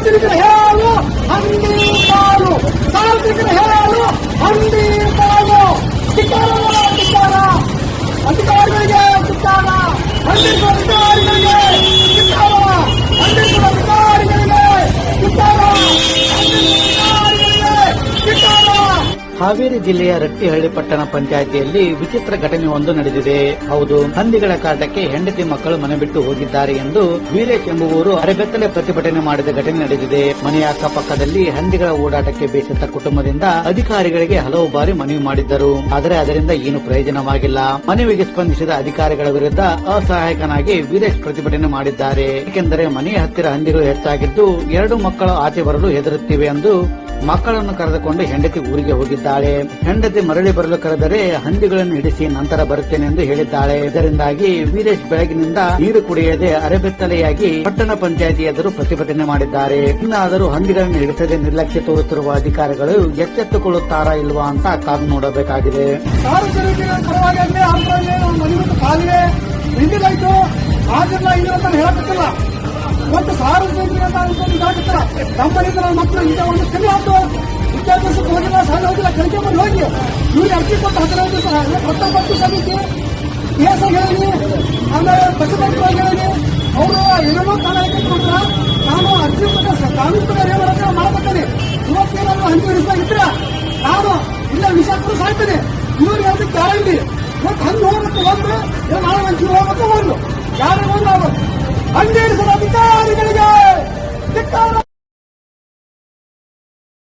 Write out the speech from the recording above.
ಸಾರ್ವಜನಿಕರ ಹೇಳು ಹಂದಿ ಪಾಲು. ಸಾರ್ವಜನಿಕರ ಹೇಳು ಹಂದಿ ಪಾಲು. ಧಿಕ್ಕಾರ ಧಿಕ್ಕಾರ ಅಧಿಕಾರಿಗಳಿಗೆ ಧಿಕ್ಕಾರ ಹಂದಿಗಳ ಅಧಿಕಾರಿಗಳಿಗೆ ಹಾವೇರಿ ಜಿಲ್ಲೆಯ ರಟ್ಟಿಹಳ್ಳಿ ಪಟ್ಟಣ ಪಂಚಾಯಿತಿಯಲ್ಲಿ ವಿಚಿತ್ರ ಘಟನೆ ಒಂದು ನಡೆದಿದೆ. ಹೌದು, ಹಂದಿಗಳ ಕಾಟಕ್ಕೆ ಹೆಂಡತಿ ಮಕ್ಕಳು ಮನೆ ಬಿಟ್ಟು ಹೋಗಿದ್ದಾರೆ ಎಂದು ವೀರೇಶ್ ಎಂಬುವರು ಅರೆಬೆತ್ತಲೆ ಪ್ರತಿಭಟನೆ ಮಾಡಿದ ಘಟನೆ ನಡೆದಿದೆ. ಮನೆಯ ಅಕ್ಕಪಕ್ಕದಲ್ಲಿ ಹಂದಿಗಳ ಓಡಾಟಕ್ಕೆ ಬೇಸತ್ತ ಕುಟುಂಬದಿಂದ ಅಧಿಕಾರಿಗಳಿಗೆ ಹಲವು ಬಾರಿ ಮನವಿ ಮಾಡಿದ್ದರು. ಆದರೆ ಅದರಿಂದ ಏನು ಪ್ರಯೋಜನವಾಗಿಲ್ಲ. ಮನವಿಗೆ ಸ್ಪಂದಿಸಿದ ಅಧಿಕಾರಿಗಳ ವಿರುದ್ಧ ಅಸಹಾಯಕನಾಗಿ ವೀರೇಶ್ ಪ್ರತಿಭಟನೆ ಮಾಡಿದ್ದಾರೆ. ಏಕೆಂದರೆ ಮನೆಯ ಹತ್ತಿರ ಹಂದಿಗಳು ಹೆಚ್ಚಾಗಿದ್ದು ಎರಡು ಮಕ್ಕಳು ಆಚೆ ಬರಲು ಹೆದರುತ್ತಿವೆ ಎಂದು ಮಕ್ಕಳನ್ನು ಕರೆದುಕೊಂಡು ಹೆಂಡತಿ ಊರಿಗೆ ಹೋಗಿದ್ದಾಳೆ ಹೆಂಡತಿ ಮರಳಿ ಬರಲು ಕರೆದರೆ ಹಂದಿಗಳನ್ನು ಹಿಡಿಸಿ ನಂತರ ಬರುತ್ತೇನೆ ಎಂದು ಹೇಳಿದ್ದಾಳೆ. ಇದರಿಂದಾಗಿ ವೀರೇಶ್ ಬೆಳಗಿನಿಂದ ನೀರು ಕುಡಿಯದೆ ಅರೆಬೆತ್ತಲೆಯಾಗಿ ಪಟ್ಟಣ ಪಂಚಾಯತಿ ಎದುರು ಪ್ರತಿಭಟನೆ ಮಾಡಿದ್ದಾರೆ. ಇನ್ನಾದರೂ ಹಂದಿಗಳನ್ನು ಹಿಡಿಸದೆ ನಿರ್ಲಕ್ಷ್ಯ ತೋರುತ್ತಿರುವ ಅಧಿಕಾರಿಗಳು ಎಚ್ಚೆತ್ತುಕೊಳ್ಳುತ್ತಾರಾ ಇಲ್ವಾ ಅಂತ ಕಾದು ನೋಡಬೇಕಾಗಿದೆ. ಸಾರ್ವಜನಿಕರ ಮಕ್ಕಳು ಕಲಿ ಆಯ್ತು ವಿದ್ಯಾಭ್ಯಾಸಕ್ಕೆ ಹೋಗಿಲ್ಲ, ಕಲಿಕೆ ಮಾಡಿ ಹೋಗಿ. ಇವ್ರಿಗೆ ಅರ್ಜಿ ಕೊಟ್ಟು ಹದಿನೈದು ಹತ್ತೊಂಬತ್ತು ಸಮಿತಿ ಕೇಸ ಹೇಳಿ, ಆಮೇಲೆ ಹೇಳಿ, ಅವರು ಏನೇನೋ ಕಾಲ ಕೊಟ್ರ, ನಾನು ಅರ್ಜಿ ಕೊಟ್ಟ ಕಾನೂನು ಪ್ರಕಾರ ಏನು ಇವತ್ತೇನಾದ್ರು ನಾನು ಇಲ್ಲ ವಿಷಾಕ್ರು ಸಾಯ್ತದೆ ಇವ್ರು ಯಾವ್ದು ಗ್ಯಾರಂಟಿ. ಇವತ್ತು ಹಂಗೆ ಹೋಗ್ಬೇಕು ಒಂದು ನಾಳೆ ಹೋಗ್ಬೇಕು ಒಂದು ಯಾರೇ ಒಂದು ಹಂಗೆ